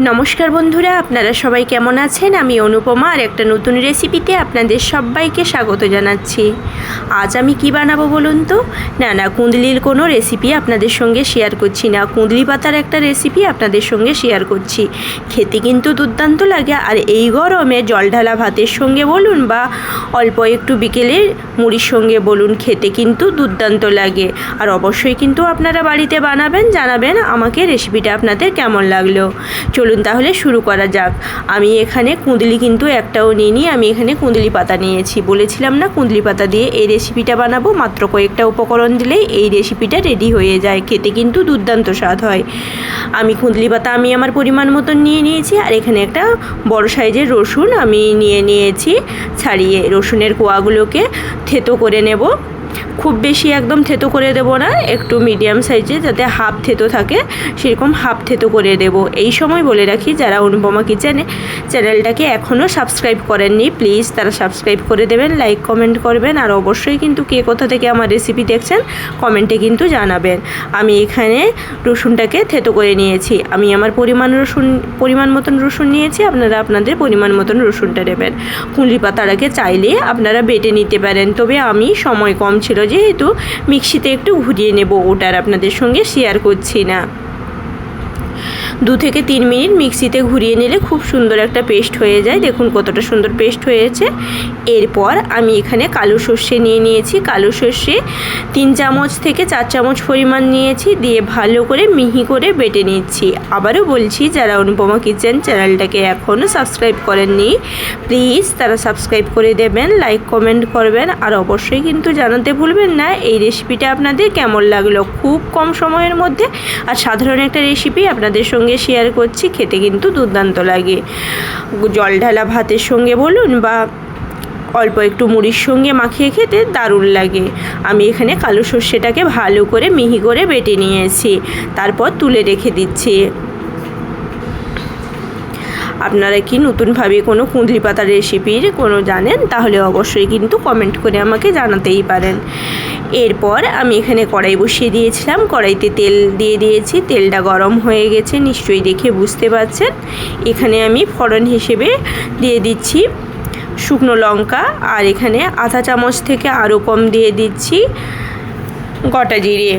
নমস্কার বন্ধুরা, আপনারা সবাই কেমন আছেন? আমি অনুপমা, আর একটা নতুন রেসিপিতে আপনাদের সবাইকে স্বাগত জানাচ্ছি। আজ আমি কি বানাবো বলুন তো? না না, কুঁদলির কোনো রেসিপি আপনাদের সঙ্গে শেয়ার করছি না। কুঁদলি পাতার একটা রেসিপি আপনাদের সঙ্গে শেয়ার করছি। খেতে কিন্তু দুর্দান্ত লাগে, আর এই গরমে জল ঢালা ভাতের সঙ্গে বলুন বা অল্প একটু বিকেলে মুড়ির সঙ্গে বলুন, খেতে কিন্তু দুর্দান্ত লাগে। আর অবশ্যই কিন্তু আপনারা বাড়িতে বানাবেন, জানাবেন আমাকে রেসিপিটা আপনাদের কেমন লাগল। চলুন তাহলে শুরু করা যাক। আমি এখানে কুঁদলি কিন্তু একটাও নিইনি, আমি এখানে কুঁদলি পাতা নিয়েছি। বলেছিলাম না, কুঁদলি পাতা দিয়ে এই রেসিপিটা বানাবো, মাত্র কয়েকটা উপকরণ দিলেই এই রেসিপিটা রেডি হয়ে যায়। খেতে কিন্তু দুর্দান্ত স্বাদ হয়। আমি কুঁদলি পাতা আমি আমার পরিমাণ মতন নিয়ে নিয়েছি, আর এখানে একটা বড় সাইজের রসুন আমি নিয়ে নিয়েছি। ছাড়িয়ে রসুনের কোয়াগুলোকে থেতো করে নেব। খুব বেশি একদম থেতো করে দেব না, একটু মিডিয়াম সাইজে যাতে হাফ থেতো থাকে, সেরকম হাফ থেতো করে দেব। এই সময় বলে রাখি, যারা অনুপমা কিচেনে চ্যানেলটাকে এখনও সাবস্ক্রাইব করেননি প্লিজ তারা সাবস্ক্রাইব করে দেবেন লাইক কমেন্ট করবেন, আর অবশ্যই কিন্তু কে কোথা থেকে আমার রেসিপি দেখছেন কমেন্টে কিন্তু জানাবেন। আমি এখানে রসুনটাকে থেতো করে নিয়েছি। আমি আমার পরিমাণ রসুন, পরিমাণ মতন রসুন নিয়েছি, আপনারা আপনাদের পরিমাণ মতন রসুনটা নেবেন কুঁড়ি পাতাটাকে চাইলে আপনারা বেটে নিতে পারেন, তবে আমি সময় কম ছিল যেহেতু মিক্সিতে একটু ঘুরিয়ে নেব ওটার আপনাদের সঙ্গে শেয়ার করছি না। দু থেকে তিন মিনিট মিক্সিতে ঘুরিয়ে নিলে খুব সুন্দর একটা পেস্ট হয়ে যায়। দেখুন কতটা সুন্দর পেস্ট হয়েছে। এরপর আমি এখানে কালো সর্ষে নিয়ে নিয়েছি। কালো সর্ষে তিন চামচ থেকে চার চামচ পরিমাণ নিয়েছি। দিয়ে ভালো করে মিহি করে বেটে নিচ্ছি। আবারও বলছি, যারা অনুপমা কিচেন চ্যানেলটাকে এখনও সাবস্ক্রাইব করেননি, প্লিজ তারা সাবস্ক্রাইব করে দেবেন, লাইক, কমেন্ট করবেন। আর অবশ্যই কিন্তু জানাতে ভুলবেন না, এই রেসিপিটা আপনাদের কেমন লাগল খুব কম সময়ের মধ্যে। আর সাধারণ একটা রেসিপি আপনাদের সঙ্গে শেয়ার করছি, খেতে কিন্তু দুর্দান্ত লাগে। জল ঢালা ভাতের সঙ্গে বলুন বা অল্প একটু মুড়ির সঙ্গে মাখিয়ে খেতে দারুণ লাগে। আমি এখানে কালো সর্ষেটাকে ভালো করে মিহি করে বেটে নিয়েছি, তারপর তুলে রেখে দিচ্ছি। আপনারা কি নতুনভাবে কোনো কুঁদলি পাতার রেসিপির কোনো জানেন? তাহলে অবশ্যই কিন্তু কমেন্ট করে আমাকে জানাতেই পারেন। এরপর আমি এখানে কড়াই বসিয়ে দিয়েছিলাম। কড়াইতে তেল দিয়ে দিয়েছি। তেলটা গরম হয়ে গেছে, নিশ্চয়ই দেখে বুঝতে পারছেন। এখানে আমি ফড়ন হিসেবে দিয়ে দিচ্ছি শুকনো লঙ্কা আর এখানে আধা চামচ থেকে আরও কম দিয়ে দিচ্ছি গোটা জিরে।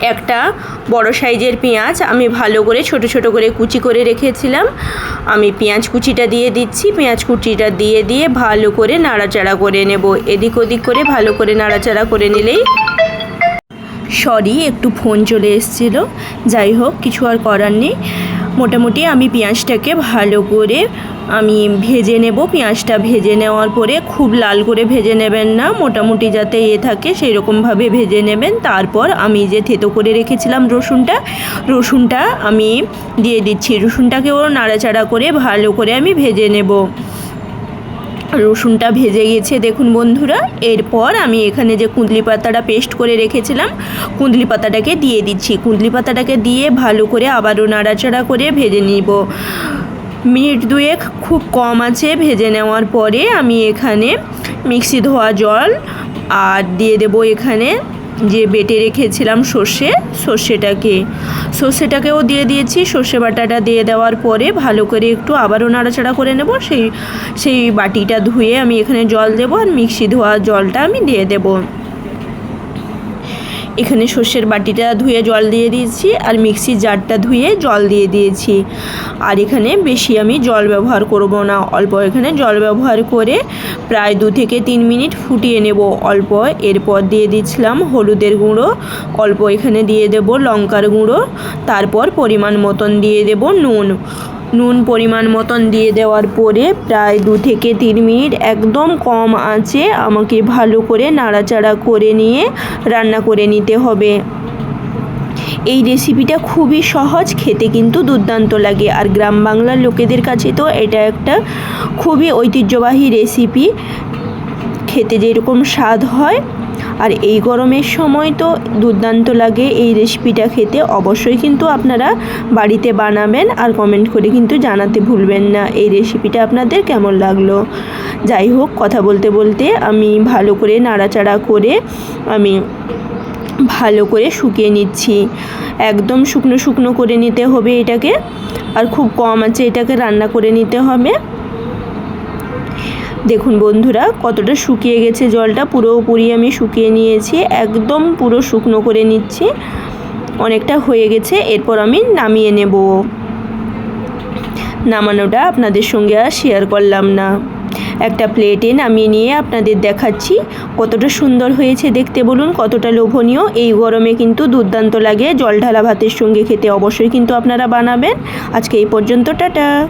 একটা বড় সাইজের পেঁয়াজ আমি ভালো করে, ছোট ছোট করে কুচি করে রেখেছিলাম। আমি পেঁয়াজ কুচিটা দিয়ে দিচ্ছি, পেঁয়াজ কুচিটা দিয়ে দিয়ে ভালো করে নাড়াচাড়া করে নেব। এদিক ওদিক করে ভালো করে নাড়াচাড়া করে নিলেই সরি, একটু ফোন চলে এসেছিল। যাই হোক, কিছু আর করার নেই। মোটামুটি আমি পেঁয়াজটাকে ভালো করে আমি ভেজে নেব। পেঁয়াজটা ভেজে নেওয়ার পরে খুব লাল করে ভেজে নেবেন না, মোটামুটি যাতে এ থাকে সেই রকমভাবে ভেজে নেবেন। তারপর আমি যে থেতো করে রেখেছিলাম রসুনটা রসুনটা আমি দিয়ে দিচ্ছি। রসুনটাকেও নাড়াচাড়া করে ভালো করে আমি ভেজে নেব। রসুনটা ভেজে গেছে, দেখুন বন্ধুরা। এরপর আমি এখানে যে কুঁদলি পাতাটা পেস্ট করে রেখেছিলাম, কুঁদলি পাতাটাকে দিয়ে দিচ্ছি। কুঁদলি পাতাটাকে দিয়ে ভালো করে আবারও নাড়াচাড়া করে ভেজে নিব। মিনিট দুয়েক খুব কম আছে ভেজে নেওয়ার পরে আমি এখানে মিক্সি ধোয়া জল আর দিয়ে দেব এখানে যে বেটে রেখেছিলাম সর্ষে, সর্ষেটাকে। সর্ষেটাকেও দিয়ে দিয়েছি। সর্ষে বাটাটা দিয়ে দেওয়ার পরে ভালো করে একটু আবারও নাড়াচাড়া করে নেব। সেই সেই বাটিটা ধুয়ে আমি এখানে জল দেবো আর মিক্সি ধোয়া জলটা আমি দিয়ে দেবো। এখানে সর্ষের বাটিটা ধুয়ে জল দিয়ে দিয়েছি আর মিক্সির জারটা ধুয়ে জল দিয়ে দিয়েছি। আর এখানে বেশি আমি জল ব্যবহার করব না। অল্প এখানে জল ব্যবহার করে প্রায় দু থেকে তিন মিনিট ফুটিয়ে নেব। অল্প এরপর দিয়ে দিচ্ছিলাম হলুদের গুঁড়ো। অল্প এখানে দিয়ে দেব লঙ্কার গুঁড়ো। তারপর পরিমাণ মতন দিয়ে দেব নুন। নুন পরিমাণ মতন দিয়ে দেওয়ার পরে প্রায় দু থেকে তিন মিনিট একদম কম আঁচে আমাকে ভালো করে নাড়াচাড়া করে নিয়ে রান্না করে নিতে হবে। এই রেসিপিটা খুবই সহজ, খেতে কিন্তু দুর্দান্ত লাগে। আর গ্রাম বাংলার লোকেদের কাছে তো এটা একটা খুবই ঐতিহ্যবাহী রেসিপি। খেতে যেরকম স্বাদ হয় আর এই গরমের সময় তো দুর্দান্ত লাগে এই রেসিপিটা খেতে। অবশ্যই কিন্তু আপনারা বাড়িতে বানাবেন আর কমেন্ট করে কিন্তু জানাতে ভুলবেন না এই রেসিপিটা আপনাদের কেমন লাগল। যাই হোক, কথা বলতে বলতে আমি ভালো করে নাড়াচাড়া করে আমি ভালো করে শুকিয়ে নিচ্ছি। একদম শুকনো শুকনো করে নিতে হবে এটাকে। আর খুব কম আছে এটাকে রান্না করে নিতে হবে। দেখুন বন্ধুরা, কতটা শুকিয়ে গেছে জলটা। পুরোপুরি আমি শুকিয়ে নিয়েছি, একদম পুরো শুকনো করে নিচ্ছি। অনেকটা হয়ে গেছে, এরপর আমি নামিয়ে নেব। নামানোটা আপনাদের সঙ্গে আর শেয়ার করলাম না। একটা প্লেটে নামিয়ে নিয়ে আপনাদের দেখাচ্ছি, কতটা সুন্দর হয়েছে দেখতে বলুন, কতটা লোভনীয়। এই গরমে কিন্তু দুর্দান্ত লাগে, জল ঢালা ভাতের সঙ্গে খেতে অবশ্যই কিন্তু আপনারা বানাবেন। আজকে এই পর্যন্ত, টাটা।